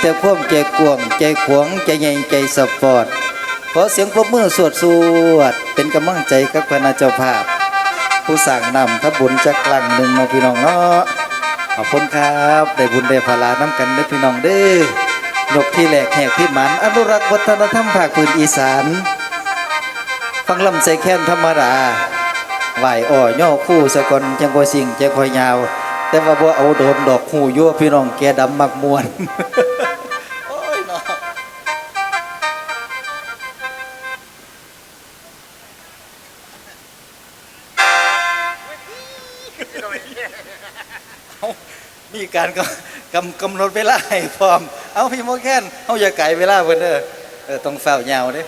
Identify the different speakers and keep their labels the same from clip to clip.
Speaker 1: แต่ความใจกวงใจขวงใจใหญ่ใจสปอร์ตขอเสียงปรบมือสวดสวด เป็นกำลังใจกับคณะเจ้าภาพ ผู้สั่งนำทับบุญจากกลังหนึ่งเนาพี่น้องเนาะขอบคุณครับได้บุญได้พลาน้ำกันด้พี่น้องเด้อยกที่แหลกแหกที่หมันอนุรักษ์วัฒนธรรมภาคพื้นอีสานฟังลำใสแค้นธรรมดาไหวอ้อย่อคู่สะกอนจังกอยสิ่งจังคอยยาว แต่ว่าบ่เอาโดนดอกหูยั่วพี่น้องแกดำมักมวนารกำกำกำหนดเวลาให้พร้อม เอาพี่โมแค้นเอาอย่าไก่เวลาเพิ่นเด้อเออต้องเฝ้ายาวเด้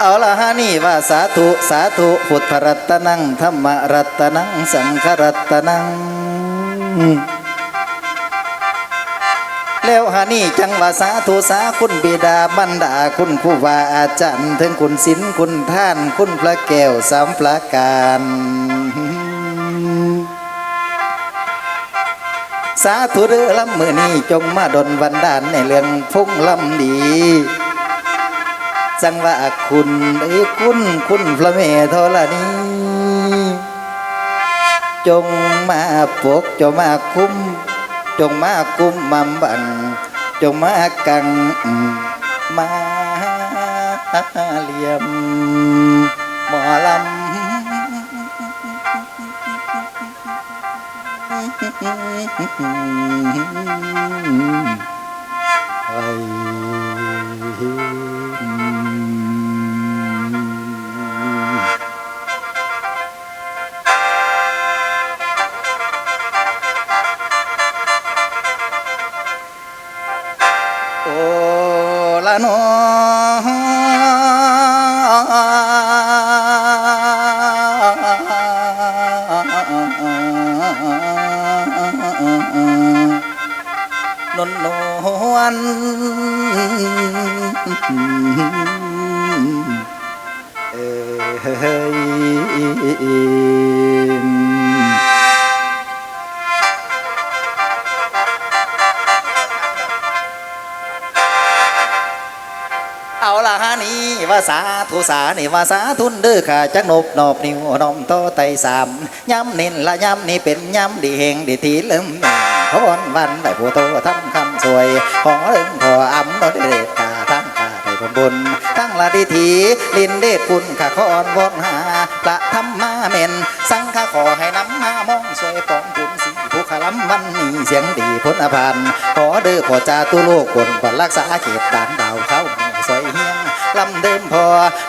Speaker 1: เอาละฮะนี่ว่าสาธุสาธุพุทธรัตนังธรรมรัตนังสังฆรัตนัง แล้วฮานี่จังว่าสาธุสาคุณบิดาบรรดาคุณครูบาอาจารย์ถึงคุณศิลคุณท่านคุณพระแก้วสามพระการสาธุเด้อลำมือนี้จงมาดลบันดาลในเรื่องพุ่งลำดีจังว่าคุณเอ้คุณคุณพระเมธรณีจงมาปกจงมาคุ้ม จงมากุมมัมบันจงมา ละนออนนนวลเอ้ย ธุสานี่ว่าสาทุนเด้อค่ะจักนบนอบนิ้วนอมโตไตสามย้ำนินละย้ำนี่เป็นย้ำดีเฮงดีทีเลิ่มพรวันได้ผู้โตทำคำสวย ขอเริ่มขออำนดเดชกาทั้งกาได้ผลบุญทั้งละดีทีลินเดชคุณข้าขออ่อนวอนหาประธรรมาเมน สังฆขอให้น้ำมามองสวยปองบุญสีผู้ขลำวันนี้เสียงดีพ้นอภานขอเด้อขอจาตุโลกคนก่อนรักษาเขตด่านดาวเขา ลำเดิมพอ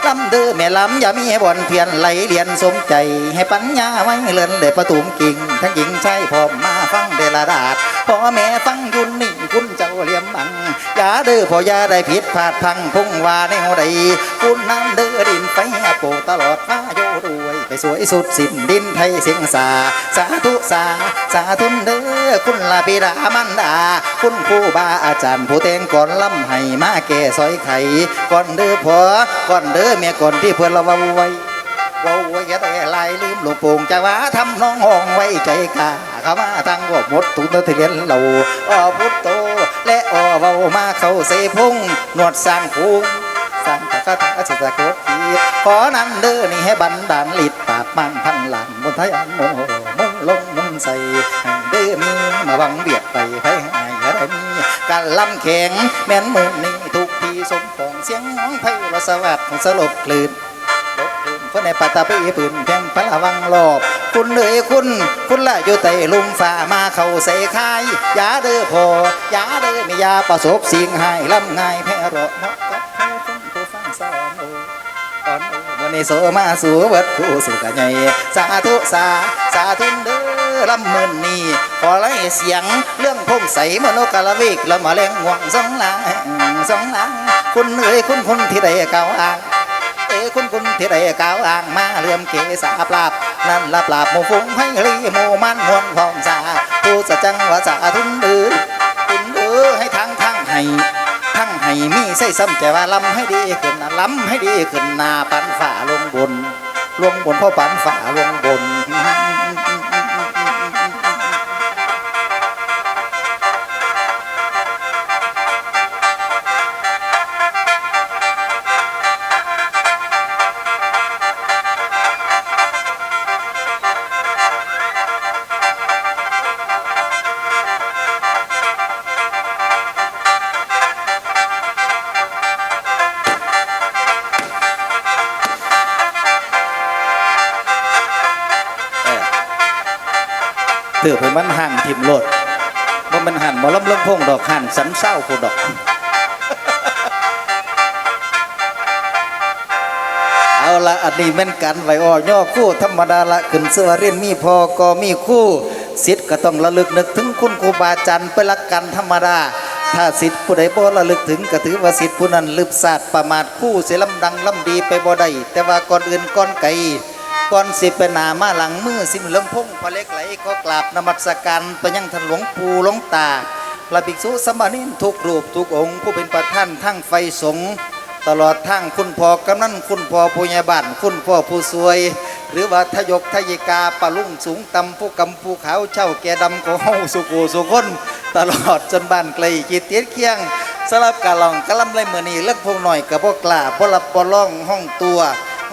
Speaker 1: ลำเดิมแม่ลำอย่ามีบ่อนเพียนไหลเรียนสมใจ ให้ปัญญาไว้เลินเลยประตูมกิ่งทั้งหญิงชายพร้อมมาฟังเดลดาดพ่อแม่ฟังยุนนี่คุณเจ้าเลี้ยมบังอย่าเด้อพ่อย่าได้ผิดพลาดพังพุ่งว่าในวใดคุณน้ำเด้อดินไปโปตลอดมา ไปสวยสุดสิ้นดินไทยเสียงสา สาธุสา สาธุเด้อคุณลาบิดามันดา คุณครูบาอาจารย์ผู้แต่งก่อนลำให้มาแก่ซอยไข่ก่อนเด้อพ่อก่อนเด้อแม่ก่อนที่เพื่อนเราวาไว้เว้าไว้ย่าได้ลายลืมหลวงปู่จะว่าทำน้องห้องไว้ใจกาเข้ามาทางว่าหมดตุนเลียนเราอ้อพุทโตและอ้อเว้ามาเข้าเสพุงนวดสร้างพุง สร้างตะกะตะสิตะโคตรีขอนำเด้อนี่ให้บันดาลลิดปาบมันพันหลังบนไทยอันโมมุ่งลงมุ่งใส่เด้อมีมาบังเบียดไปให้หายอะไรมีการลำแข็งแม่นมือนี้ทุกทีสมปองเสียงน้องไพเราสวัสดิ์ของสลบคลื่นลบคืนคนในปัตตาปีปืนแพงพระวังรอบคุณเอ๋ยคุณ คุณละอยู่ใต้ลุมฝ่ามาเข้าใส่คายยาเด้อพอยาเด้อไม่ยาประสบสิ่งหายลำง่ายแพ้ราะเหมาะกับแพ้คน สอนโอตอนอวันนี้โสมาสู่เบิดผู้สุขใหญ่สาธุสาสาธุเด้อลำมืนนี้ขอไล่เสียงเรื่องพงใสมโนกาลวิกละมาแรงห่วงสองหลังสองหลังคุณเอ๋ยคุณคุณที่ได้เก่าวอ้างเอ้คุณคุณที่ได้กล่าวอ้างมาเลื่อมเกษาปราบนั่นละปราบหมู่ฟงให้รีหมู่มันมวนพร้อมสาผู้สจังว่าสาทุนดือทุนดือให้ทั้งทั้งให้ทั้งให้ ให้มีใส่ซ้ำใจว่าลำให้ดีขึ้นลำให้ดีขึ้นนาปันฝ่าลงบน ลงบนพ่อปันฝ่าลงบน เตือเพิ่นมันห่างทิมโลดบ่ามันหันมอลำลิ่งพงดอกหันสันเศร้าผู้ดอก เอาละอันนี้แม่นกันไว้อ้อย่อคู่ธรรมดาละขึ้นเสื้อเรียนมีพอก็มีคู่สิทธิ์ก็ต้องระลึกนึกถึงคุณครูบาอาจารย์ไปละกันธรรมดา ถ้าสิทธิ์ผู้ใดบ่ระลึกถึงก็ถือว่าสิทธิ์ผู้นั้นลืบศาสตร์ประมาทคู่เสียลำดังลำดีไปบ่ได้แต่ว่าก่อนอื่นก่อนไกล ก่อนสิไปหนามาหลังมือสิมเลิ่มพงพระเล็กไหลก็กราบนมัสการไปยังท่านหลวงปู่หลวงตาพระภิกษุสมณรทุกรูปทุกองค์ผู้เป็นประธานทั้งไฟสงตลอดทั้งคุณพ่อกำนันคุณพ่อผู้ใหญ่บ้านคุณพ่อผู้สวย หรือว่าทยกทยิกาปะลุ่งสูงตำผู้กำผู้ขาวเช่าแก่ดำของเฮาสุกูสุคน ตลอดจนบ้านไกลจิตเตียดเคียงสลับกาลองกะลำไรมือนีเลิกพงหน่อยกับพวกกล้าพลับปล่องห้องตัว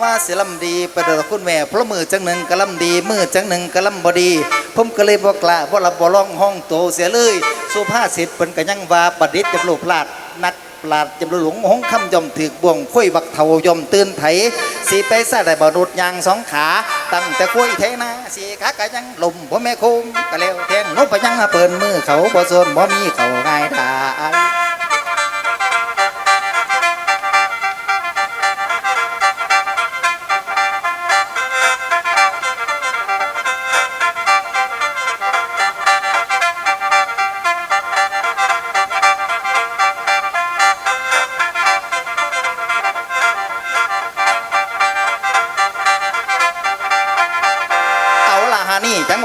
Speaker 1: ว่าเสียลำดีไปเดอคุณแม่เพราะมือจังหนึ่งกะลำดีมือจังหนึ่งกะลำบดี ผมก็เลยบอกละบ่ละบ่ร้องห้องโตเสียเลยสุภาษิตเป็นกันยังว่าประดิษฐ์จำลูกพลาดนักปราดจำลูกหลวงหงคำยอมถือบ่วงคุยบักเทายอมตื่นไถสีไปซะได้บ่รุดยางสองขาตั้งแต่คุยเทนาสีขากะยังลมพ่อแม่คุมกะเลวแทงนกไปยังเปินมือเขาบ่ส่วนบ่มีเขาง่ายดาย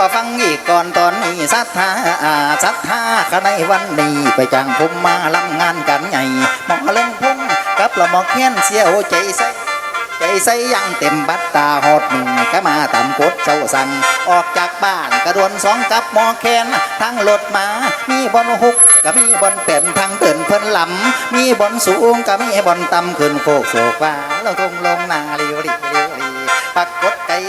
Speaker 1: ว่าฟังอีกก่อนตอนนี้ศรัทธาอ่าศรัทธาข้าในวันนี้ไปจ้างผมมาลำงานกันใหญ่หมอเล่งพุ่งกับละหมอเขียนเสียวใจใสใจใสยังเต็มบัตรตาหอดหนึ่งก็มาตามกดเจ้าสั่งออกจากบ้านกระโดวนสองกับหมอแคนทั้งรถมามีบอนหุกก็มีบอนเป็นทางเดินเพิ่นลำมีบอนสูงก็มีบอนต่ำขึ้นโคกโศกว่าเราทงลงนาเรียวรี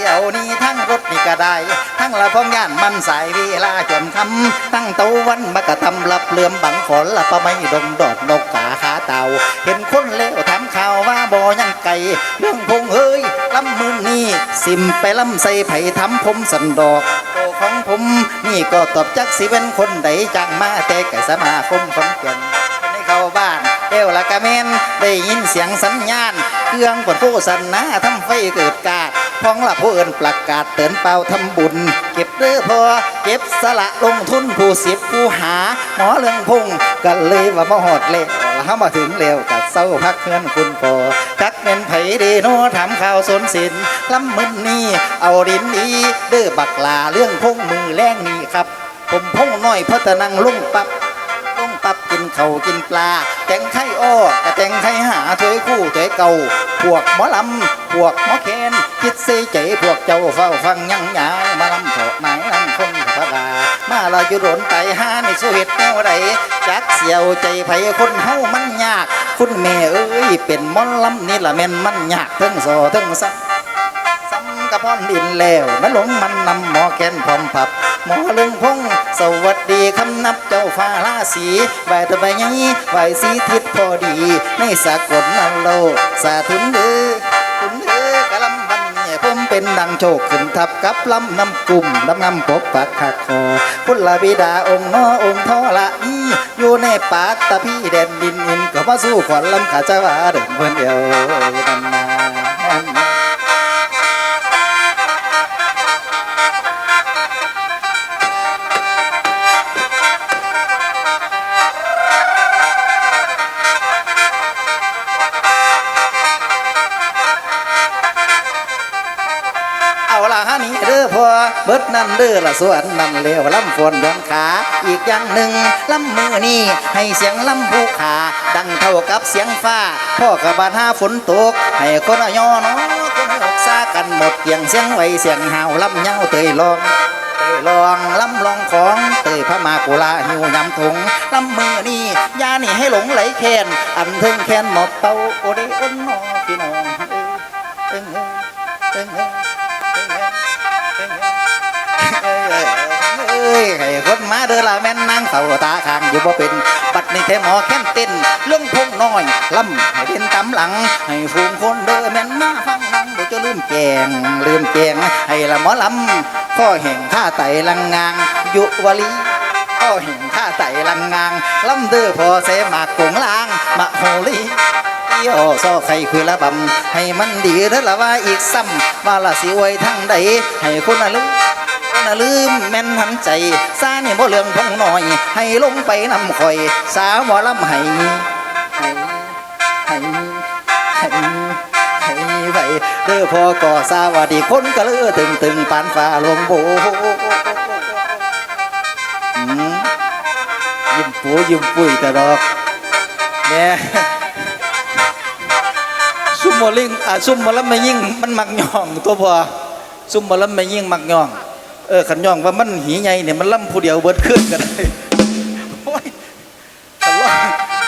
Speaker 1: เอานี่ทั้งรถนี่ก็ได้ ทั้งละพองย่านมันสายเวลาจนคำทั้งตะวันมากระทำรับเลื่อมบังฝนละปะไม่ดงดอดนกกาขาเต่า เห็นคนเลวถามข่าวว่าบ่ยังไก่เรื่องพงเฮ้ยลำมือนี่สิมไปลำใส่ไผ่ทำผมสันดอกโตของผมนี่ก็ตอบจักสิเป็นคนใดจังมาแต่ไก่สมาคมคนเก่งในเข้าบ้าน เอวละกะเมนได้ยินเสียงสัญญาณเครื่องปนผู้สันนาทำไฟเกิดกาดพ้องละผู้เอินประกาศเตือนเป่าทำบุญ เก็บเด้อพอเก็บสละลงทุนผู้สิบผู้หา หมอเรื่องพุ่งกันเลยว่ามาหอดเล้วแล้วมาถึงเร็วกัดเศร้าพักเพื่อนคุณพอจักเป็นไผเดโนถามข่าวสนสินลำมึนนี่เอาดินดีเด้อบักลาเรื่องพุ่งมือแรงนี่ครับ ผมพุ่งน้อยพราะตะนังลุ่งปับ ต้มปับกินเขากินปลา แตงไข่อ้อกะแตงไข่หาถวยคู่ถวยเก่า พวกหมอลำ พวกหมอแคนคิดเสใจพวกเจ้าเฝ้าฟังยังยายมาลำเถาะไหนลำคงพระดามาลายุโรนไตหาในสุเหตุแนวใดจักเสียวใจไผคนเฮามันยาก คุณแม่เอ้ยเป็นหมอลำนี่ละแม่นมันยากทั้งสอทั้งซัก กระพอนดินแล้วมันหลงมันนำหมอแคนพร้อมผับ หมอเลืองพงสวัสดีคำนับเจ้าฟ้าราศีไหวตะใบยังไหวสีทิศพอดีในสากลนโลกสาธุนเด้อคุณเด้อกะลำบันเนี่ยผมเป็นดังโชคขึ้นทับกับลำน้ำกลุ่มลำน้ำปกปักขักคอคุณลาบิดาองค์นอองค์ทอละอีอยู่ในป่าตะพี่แดนดินอินก็มาสู้ขวัญลำขาจาวาเดินเพื่อนเดียวนันนาเอา เบิดนั่นเด้อละสวนนั่นเลวลำฝนย้อนขา อีกอย่างหนึ่งลำมือนี่ให้เสียงลำผู้ขา ดังเท่ากับเสียงฟ้า พ่อกับบานห้าฝนตก ให้คนอะย่อนาะคนให้อกซากันหมดเกียงเสียงไวเสียงหาวลำเย้าเตยลองเตยลองลำลองของเตยพระมากุลาหิวยำถุงลำมือนี่ยานี่ให้หลงไหลแค้นอันถึงแค้นหมอบเป่าโอเดอ้นนอพี่น้องเอ้ยเอ้ยเอ้ย เอ้ยเอ้ยเอ้ยเอ้ยให้คนมาเด้อละแม่นนางเฝ้าตาข้างอยู่บ่เป็น บัดนี้แท้หมอแค้นเต้นเรื่องพงน้อยลำให้เด่นตำหลัง ให้ฟูงคนเด้อแม่นมาฟังนังเดี๋ยวจะลืมแกงลืมแกงให้ละหมอลำข้อแห่งข้าไตลังงางยุวลีข้อแห่งข้าไตลังงางลำเด้อพอเสมากกงลางมะโหลีเอี่ยวซอไข่คือละบำให้มันดีเด้อละว่าอีกซ้ำว่าละสิไว้ทั้งใดให้คนน่ะลื น่ะลืมแม่นหันใจซานี่บ่เรื่องพงน้อย ให้ลงไปนำข่อย สาวหมอลำให้ให้ให้ให้ให้ไว้เด้อพอก่อสวัสดีคนก็เลือตึงตึงปานฟ้าลงโบยิ้มปูยิ้มปุ้ยแต่ดอกเนี่ยซุ่มหมอลิงอะซุ่มหมอลำไม่ยิ่งมันมักย่องตัวพอซุ่มหมอลำไม่ยิ่งมักย่อง เออขันย่องว่ามันหีใหญ่เนี่ยมันล่ำผู้เดียวเบิดขึ้นกันได้โอ้ยขันล่อง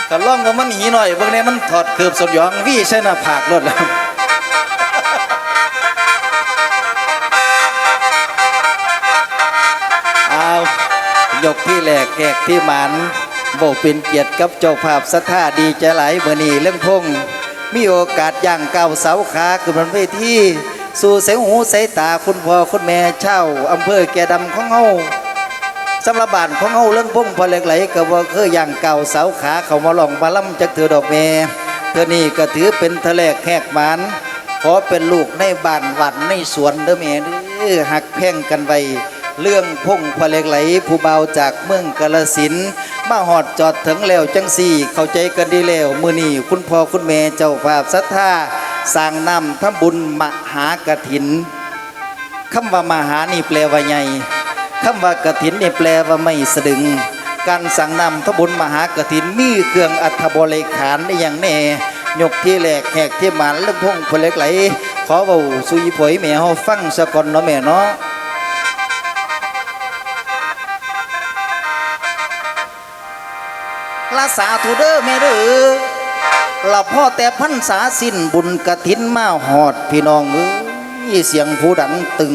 Speaker 1: ขันล่องก็มันหีหน่อยบางเนี่ยมันถอดเกือบสดหยองวี่ใช่หน้าผากรถแล้วเอายกที่แหลกแขกที่หมันโบเป็นเกียรติกับเจ้าภาพสัทธาดีใจหลเมื่อนี้เรื่องพงมีโอกาสย่างเก่าเสาขาขึ้นบนเวที่ สู่เสียงหูสายตาคุณพ่อคุณแม่เช่าอำเภอแก่ดำของเฮาสำหรับบ้านของเฮาเรื่องพุ่งพอเหล็กไหลก็บ่เคยย่างเก่าเสาขาเขามาลองมาล่ำจักเถือดอกเมเธอนี่ก็ถือเป็นทะเลแหกหมันขอเป็นลูกในบ้านหวันในสวนเด้อแม่เด้อหักแพ่งกันไว้เรื่องพุ่งพะเล็กไหลผู้เบาจากเมืองกาลสินมาหอดจอดถึงแล้วจังสี่ เข้าใจกันดีแล้ว มือนี่คุณพ่อคุณแม่เจ้าภาพศรัทธา สร้างนำทำบุญมหากถินคำว่ามหานี่แปลว่าใหญ่คำว่ากถินนี่แปลว่าไม่สะดึง การสั่งนำทบุญมหากถินมีเครื่องอัฐบริขารได้อย่างแน่ยกที่แหลกแหกที่หมันเรื่องพงพะเล็กไหล ขอเบาสุยผอยแม่เฮาฟังสะก่อนเนาะแม่เนาะลาสาธุเด้อแม่เด้อ เราพ่อแต่พันษาสิ้นบุญกระถินมาหอดพี่น้องเอ้ยเสียงผู้ดังตึง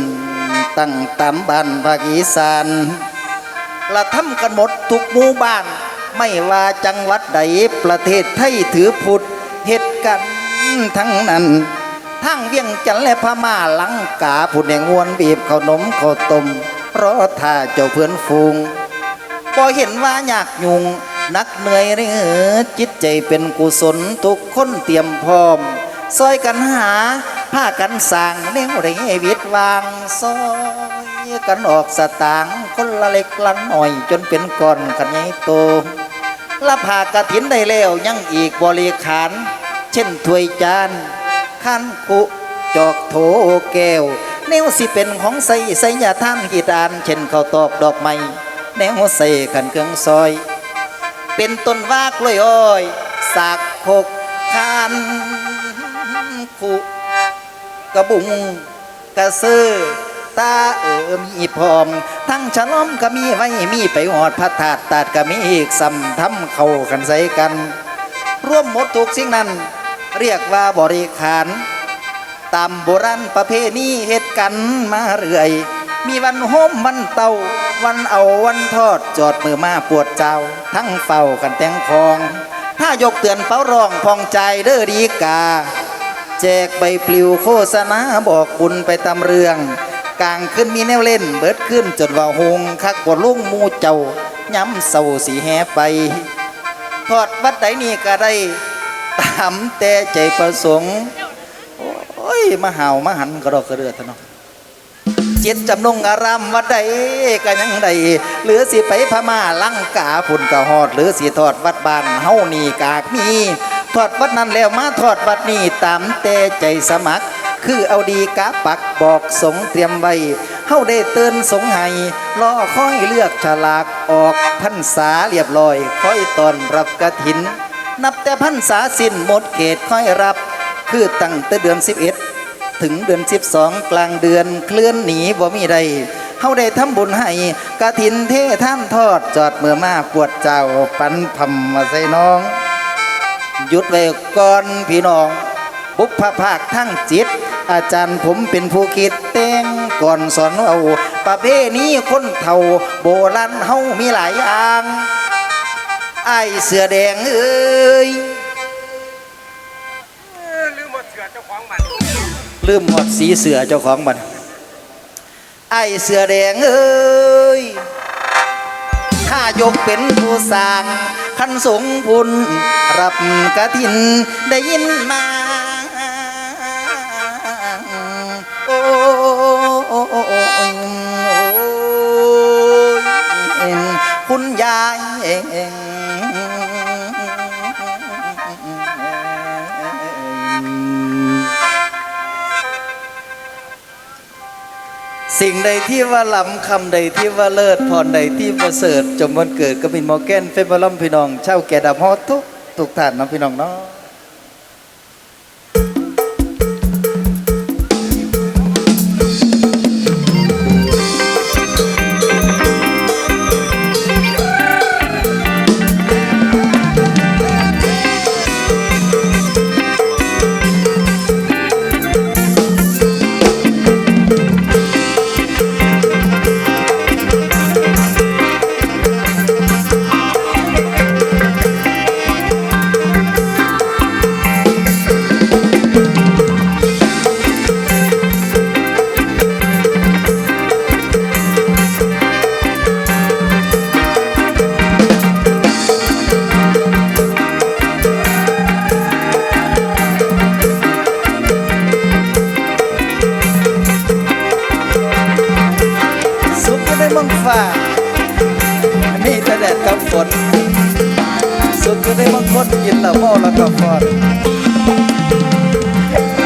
Speaker 1: ตั้งตามบ้านภาคอีสานละทำกันหมดทุกหมู่บ้าน ไม่ว่าจังหวัดใดประเทศไทยถือพุทธเหตุกันทั้งนั้นทั้งเวียงจันและพม่าลังกาผู้แดงวนบีบข้าวนมข้าวต้มเพรอท่าเจ้าเพื่อนฟูงพอเห็นว่าอยากยุง นักเหนื่อยเรือจิตใจเป็นกุศลทุกคนเตรียมพร้อมซอยกันหาผ้ากันสร้างเลี้ยงไรวิตวางซอยกันออกสตางค์คนละเล็กละหน่อยจนเป็นก้อนกันใหญ่โตละผ่ากระถินได้แล้วยังอีกบริขาร เช่นถ้วยจานขันกุจอกโถแก้วแนวสิเป็นของใส่ใส่ยาท่านกีดาน เช่นข้าวตอกดอกไม้แนวใส่กันเครื่องซอย เป็นต้นว่ากล้วยอ้อยสากหกคานคุกระบุงกระซื้อตาเออมีพร้อม ทั้งฉลอมก็มีไว้มีไปหอดพระธาตุตาดก็มีอีกสำทำเข้ากันใส่กัน ร่วมหมดทุกสิ่งนั้น เรียกว่าบริขาร ตามโบราณประเพณีเหตุกันมาเรื่อย มีวันโฮมวันเตาวันเอาวันทอดจอดมือมาปวดเจ้า ทั้งเฝ้ากันแต่งคอง ถ้ายกเตือนเป้าร้องพองใจเด้อดีกา แจกใบปลิวโฆษณาบอกบุญไปตามเรื่อง กลางขึ้นมีแนวเล่นเบิดขึ้นจนว่าหงคักบดลุงมูเจ้าย้ำเศร้าสีแหไป ทอดวัดใดนี่ก็ได้ตามแต่ใจประสงค์โอ้ยมาห่ามาหันกระดอกกระเดือดเนาะ จ็ดจำนงอารามวัดใดก็ยังใดหรือสิไปพม่าลังกาพุ่นกะหอด หรือสิทอดวัดบ้านเฮานี่กากมีทอดวัดนั้นแล้วมาทอดวัดนี้ตามแต่ใจสมัคร คือเอาดีกาปักบอกสงเตรียมไว้เฮาได้เตือนสงให้รอคอยเลือกฉลากออกพรรษาเรียบร้อยคอยตอนรับกระถิน นับแต่พันษาสิ้นหมดเขตค่อยรับ คือตั้งแต่เดือน11 ถึงเดือน12กลางเดือนเคลื่อนหนีบ่มีใดเฮาได้ทำบุญให้กะถินเทท่านทอดจอดเมื่อมาปวดเจ้าปันพำมาใส่น้อง หยุดไว้ก่อนพี่น้อง บุพภาคทั้งจิต อาจารย์ผมเป็นผู้คิดแต่งก่อนสอนเอาประเพณีคนเฒ่าโบราณเฮามีหลายอย่างไอเสือแดงเอ้ย
Speaker 2: ลืมหมดสีเสื
Speaker 1: อเจ้าของมันไอเสือแดงเอ้ยถ้ายกเป็นผู้สร้างขันสงพุนรับกระถินได้ยินมาโอ้โอ้โอ้โอ้โอ้ยคุณยาย สิ่งใดที่ว่าล้ำคำใดที่ว่าเลิศพรใดที่ประเสริฐจมวันเกิดก็มินมอร์แกนเฟเบอร์ลัมพี่น้องเช่าแก่ดำฮอตทุกทุกท่านน้องพี่น้องเนาะ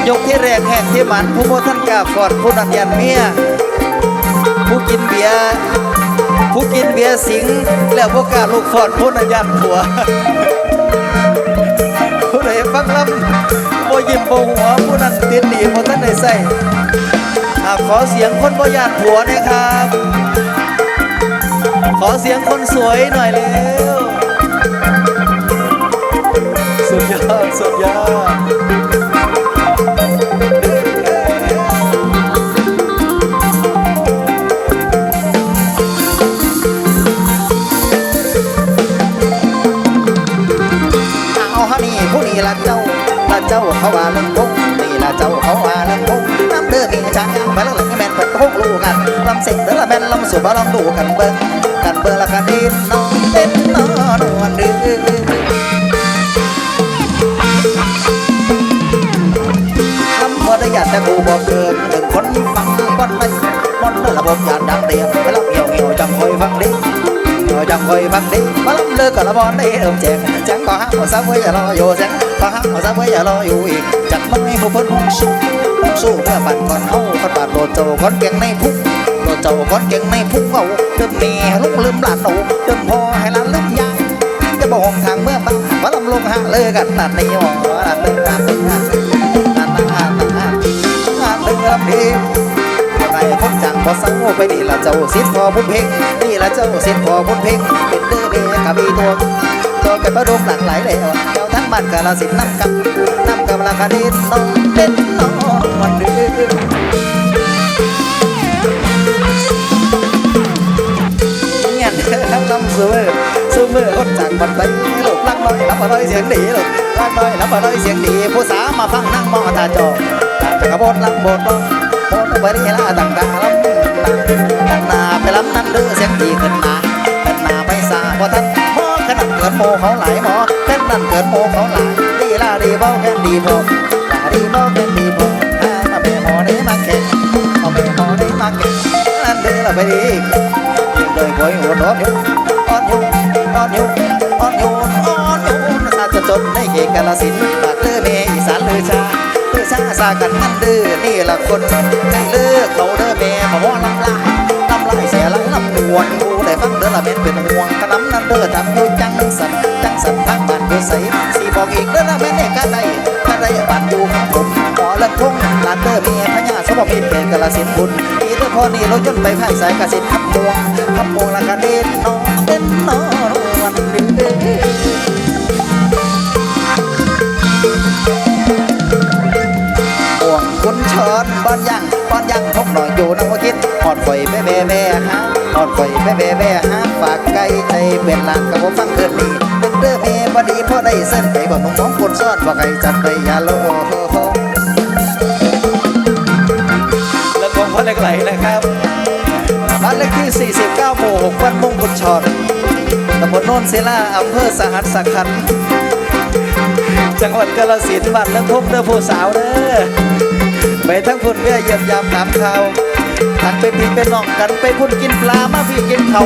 Speaker 1: ยกที่แรกแหกที่หมันผู้บ่ท่านกาฟอดผู้นันยันเมียผู้กินเบียร์ผู้กินเบียร์สิง แล้วผู้กาลูกฟอดผู้นันยันผัวผู้ใดฟังลำบ่ยิ้มบ่หัวผู้นั้นติดหนีบ่ท่านได้ใส่ขอเสียงคนบ่ยานผัวนะครับ ขอเสียงคนสวยหน่อยเร็วสุดยอดสุดยอด เจ้าเขาว่าเรื่องพงนี่ละเจ้าเขาว่าเรื่องพงน้ำเด้อมีจางไปแล้วหลังแม่นเปิดพงลูกันลำเสร็จเด้อละแม่นลำสู่บ่ลองดูกันเบิ่งกันเบิ่งละกันดินน้องเต้นน้อนวลดื้อลำบ่ได้ยากแต่กูบอกเกินถึงคนฟังบ่ได้มอนระบบยานดังเดียวไปรับ chẳng quay bắt đi mà lắm lơ cả là bon đi ôm chèn chẳng có hát mà sao mới giờ lo vô chẳng có hát mà sao mới giờ lo vô yên chẳng mới một phân hung su hung su nữa bạn còn hâu con bạn đồ trầu con kẹng này phúc đồ trầu con kẹng này phúc hậu đơm mè lúc lưm làn nổ đơm ho hay là lưm dài cái bộ hồng thằng mưa băng và lâm lung hạ lơ gắn nạt này nhỏ là từng nạt từng nạt nạt nạt nạt nạt nạt từng nạt đi ใน พบจังพอสังไปนี่ละเจ้าสิทธิ์พอบุญเพ่งนี่ละเจ้าสิทธิ์พอบุญเพ่งเป็นเด้อเด้กับอีตัวตัวกันประดมหลังไหลแล้วเจ้าทั้งบ้านกาลสินนั่งกับนั่งกับราคาดินน้องเล่นน้องวันเดือเงี้ยทั้งลำเสือซื้อมือคนจากบันไดลูกลักน้อยรับมาน้อยเสียงดีลูกลักน้อยรับมาน้อยเสียงดีผู้สาวมาฟังนั่งมองตาจอตาจะกระโบดลังบดน้อง โอนไปได้ละต่างตาลำตั้งนาไปลำนั้นด้อเสียงดีขึ้นมาขึ้นมาไปสาบ่ทันหมอขนาดเกิดโมเขาไหลหมอขนาดเกิดโมเขาไหลดีละดีบ่แค่ดีพอลาดีบ่แค่ดีพอถ้ามาเปหมอได้มาแข่งเอาเปหมอได้มาแข่งนั่นเด้อละไปดีเลยบ่อยหัวร้อนอยู่อ่อนอยู่อ่อนอยู่อ่อนอยู่อ่อนอยู่ซาจะจนในเขตกาลสินธุ์ปาเลือเมอีสานเลยชา ชาซากันนั่นดื้อนี่ละคนใจเลือกเขาเด้อแม่มาว่าลำลายลำลายเสียหลังลำหวนกูได้ฟังเด้อละแม่นเป็นห่วงขนำนั่นเด้อทำอยู่จังสันจังสันทางบ้านอยู่อยู่ใสสีบอกอีกเด้อนะแม่เนี่ยกะได้กะได้บ้านอยู่ของผมหมอละทงลานเด้อเมียพญาสมมีเพลกะละสินบุญอีเด้อพอนี่รถยนต์ไปผ่านสายกะสินขับมวงขับมวงละกะเด่นน้อน ชิญบ้านยังบ้านยังทบหน่อยอยู่นะว่าคิดหอดไฟแม่แม่แม่ฮะหอดไฟแม่แม่แม่ฮะฝากไก่ใจเป็นหลักกับผมฟังเกินนี้นึกเด้อแม่พอดีพอได้เส้นไปบอกน้องๆคนซ้อนบอกไก่จัดไปอยาโลแล้วก็พ่อเล็กไหลนะครับบ้านเลขที่ 49หมู่6วัดมงกุฎชอนตำบลโนนศิลาอำเภอสหัสสคันจังหวัดกาฬสินธุ์บ้านน้ำทุ่มเด้อผู้สาวเด้อ ไปทั้งพุ่นเพื่อเยี่ยมยามถามข่าวทักไปพี่ไปน้องกันไปพุ่นกินปลามาพี่กินเขา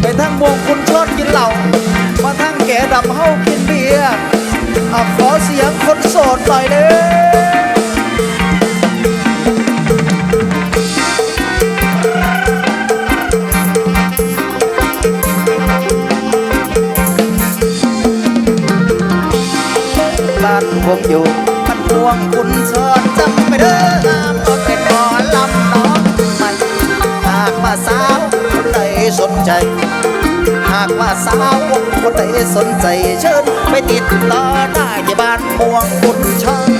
Speaker 1: ไปทั้งวงคุณชอดกินเหล้ามาทั้งแก่ดำเฮากินเบียร์ขอเสียงคนโสดหน่อยเด้อบ้านผมอยู่มันพวงคุณชอดจำไป เด้องามตอนเป็นหมอลำน้องมันหากมาสาวคนใดสนใจ หากว่าสาวคนใดสนใจเชิญไปติดต่อได้ที่บ้านม่วงบุญช่อง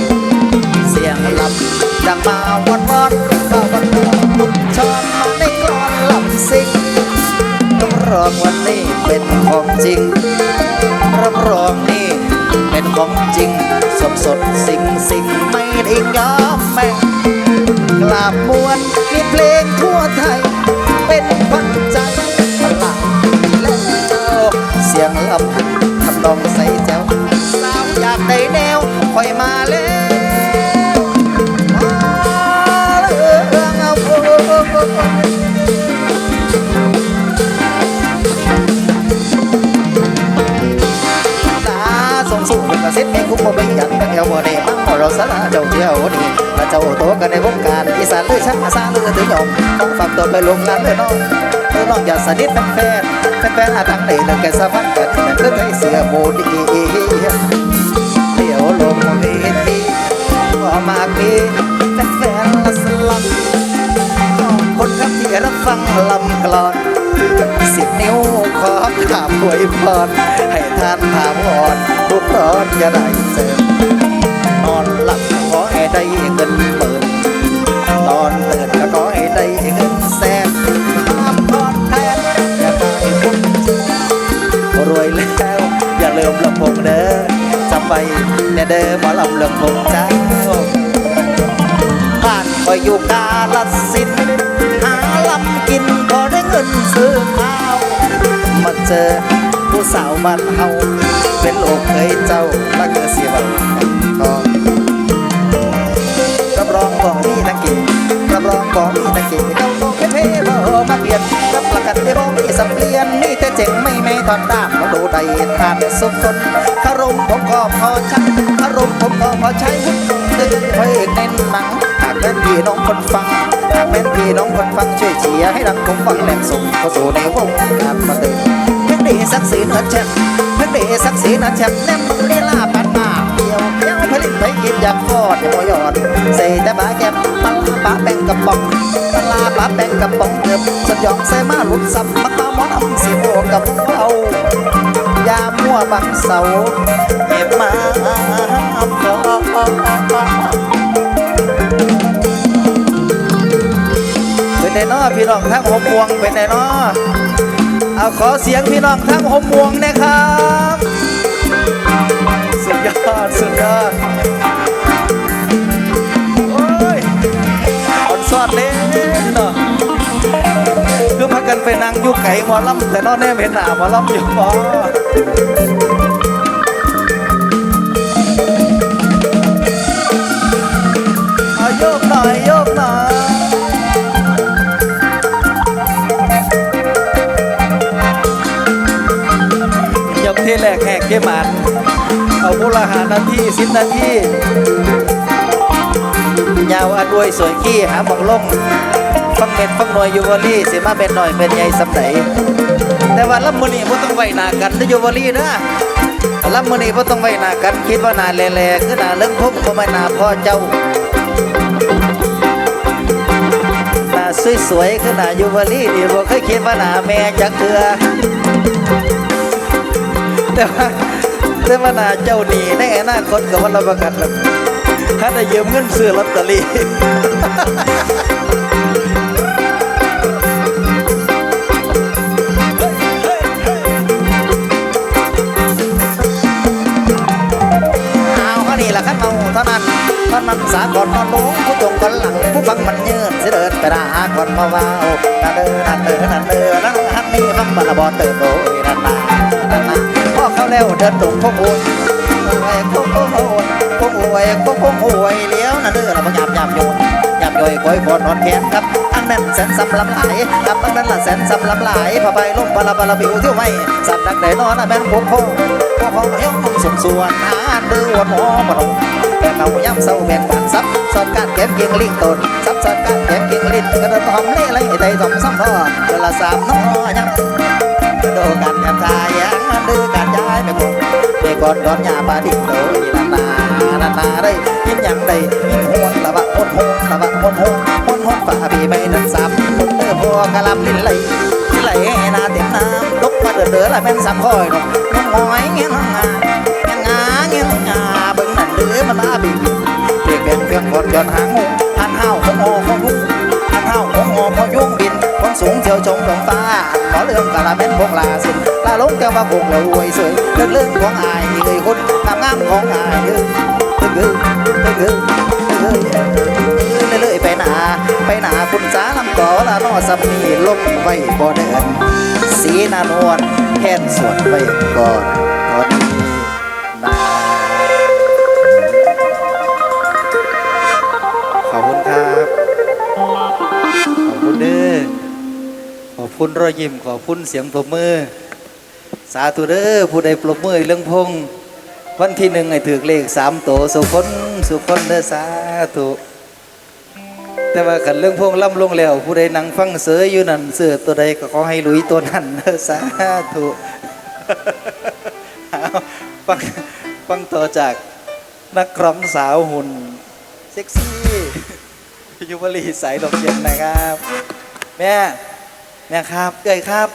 Speaker 1: เสียงลำดังมาวันวันก็วันม่วงบุญช่องมาในกลอนลำซิงรับรองวันนี้เป็นของจริง ของจริง สดสดสิ่งสิ่งไม่ได้ยอมแม่กลาบมวนมีเพลงทั่วไทย เป็นขวัญใจพลังแล้วเสียงลำทำนองใสแจ๋ว เราสละเจ้าเที่ยวนี่ละเจ้าโตกันในวงการอีสานเลยช่างอาสาเลยถือยอมต้องฝากตัวไปลงร้านเลยน้องเออน้องอย่าสนิทเป็นแฟนเป็นแฟนอาทางไหนเลิกแกสะพันกันแต่คือไทยเสือโมดีเดี๋ยวลงเวทีก็มามีเป็นแฟนละสลับคนครับที่รับฟังลำกลอนสิบนิ้วขอถามหวยพรให้ท่านถามวอนทุกตอนอย่าได้เจอ นอนหลับขอให้ได้เงินหมื่นตอนตื่นก็ขอให้ได้เงินแสนตามพรแทนอย่าได้พุ่งรวยแล้ว อย่าลืมลำพงเด้อจำไปแน่เด้อหมอลำลำพงเจ้าบ้านคอยอยู่กาลสินหาลำกินพอได้เงินซื้อข้าวมาเจอผู้สาวบ้านเฮาเป็นโลกเคยเจ้าและเกิดเสียบัง รับรองบอกมีตะเกียเราโลกเพ่ๆบ่มาเปลี่ยนรับประกันได้บ่มีสับเปลี่ยนนี่แต่เจ๋งไม่ไม่ตอนด้ามมาดูใดทานสุขคนคารมผมก็พอใช้คารมผมก็พอใช้เดินเพลงเน้นหนังหากเป็นพี่น้องคนฟังหากเป็นพี่น้องคนฟังช่วยเชียร์ให้ดังคงฟังแหลมส่งเข้าสู่ในวงการบันเทิงเพ่งดีสักสีนือแชมป์เพ่งดีสักสีนือแชมป์แนมมันลีลาปันมาเดียวเย้าผลิตไปกินอยากฟอดอย่าบ่หยอดใส่แต่บาแก้ม แบ่งกระป๋องปลาปลาแบ่งกระป๋องเกือบสยองใส่มาหลุดซ้ำมักมาหมอนำสิโอกับเอายามั่วบังเสาเก็บมาพอเป็นไงเนาะพี่น้องทั้งหมพวงเป็นไงเนาะเอาขอเสียงพี่น้องทั้งหมพวงนะครับ ไปนั่งอยุกไก่หมอลำแต่นอนแน่เห็นหน้าหมอลำอยู่บ่เอโยกหน่อยโยกหน่อยยกที่แรกแหกเกมันเอาบุรหานาทีสิบนาทียาวอันด้วยสวยขี้หาหมองลง ฟังเม็ดฟังหน่วยอยูวอลี่สิมาเป็นหน่อยเป็นใหญ่สำไหนแต่ว่าลำมือนี่บ่ต้องไว้หนากันอยูวอลี่นะลำมือนี้พ่ต้องไว้หนากันคิดว่าหนาแหล่ๆคือหนาเรื่องพุ่มก็ไม่หนาพ่อเจ้าหนาสวยๆคือหน้ายูวารีนี่บ่เคยคิดว่าหนาแม่จักเถือแต่ว่าแต่ว่าหนาเจ้านี่ในอนาคตกับวันรับประกันแล้วถ้าได้ยืมเงินซื้อลอตเตอรี่ เท่านั้นสากลนอนลงผู้ตรงกันหลังผู้ฟังมันยืนเสิเดินไปหน้าก่อนมาว่าโอ้นั่นเดินนั่นเดินนั่นเดินนั่นฮันนี่ฟังบลบอเติมโดยนั่นนานั่นนาพ่อเขาแล้วเดินตุ่มพวกอุ่นโอ้ยพวกพวกโอ้ยพวกโอ้ยพวกพวกโอ้ยเลี้ยวนั่นเดินเราพยายามยามโยนยามย่อยก้อยคอนนอนแขนครับอันนั้นแสนสำลำหลายครับอันนั้นละแสนสำลำหลายพอไปลงบาลาลบิวเที่ยวไม่สับดักได้นอนนะแม่นพวกพ่อพวกพ่อเฮ้ยกสมส่วนหาเดือดหมอมาลง แต่เขาย้ำเศร้าแม่นปันซับสอดการเก็บเกียงลิงตนซับสอดการเก็บเกียงลิ้นกระดดหอมเล่ไรใจสมซ้ำพ่อเวลาสามน้อย้ำกระโดดกันกันทายยังดื้อกันย้ายไปหมดไปกอดกอดยาปาดิโดยนานานานาได้ยินยังได้ยินหวนละบะหวนหวนละบะหวนหวนหวนหวนฝ่าพี่ไม่นั้นสามคนเนื้อพอกะลำลิ้นไหลลิ้นไหลนาเต็มน้ำตกมาเดือดเดือดละเป็นสามคอยน้องน้องหอยเงี้ยน้องงา มันอมันมาบีบเปลี่ยนเป็นเครื่องกดยนต์หางงูหันห้าวของอของหูหันห้าวของอของยุ่งบินคนสูงเที่ยวชมดวงฟ้าขอเรื่องกะลาเป็นพวกลาสินลาลงแก้วว่าคงเลยอวยสวยเรื่องเรื่องของอายนี่เลยคนงามงามของอายเด้อเด้อเด้อเด้อเด้อเด้อเรื่อยไปหนาไปหนาคุณสาลำก่อละนอสำนีลงไว้บ่เดินสีนานวลแค่นสวนไว้ก่อน คุณรอยยิ้มขอบคุณเสียงปรบมือ สาธุเด้อผู้ใดปรบมือเรื่องพงวันที่หนึ่งให้ถือเลขสามโตสุคนสุคนเด้อสาธุแต่ว่ากันเรื่องพงล่ำลงแล้ว ผู้ใดนั่งฟังเสืออยู่นั่นเสือตัวใดก็ขอให้ลุยตัวนั้นเด้อสาธุเอาฟังฟังต่อจากนักร้องสาวหุ่นเซ็กซี่ยุวลีสายดอกเย็นนะครับ แม่ นะครับ เอ่ยครับ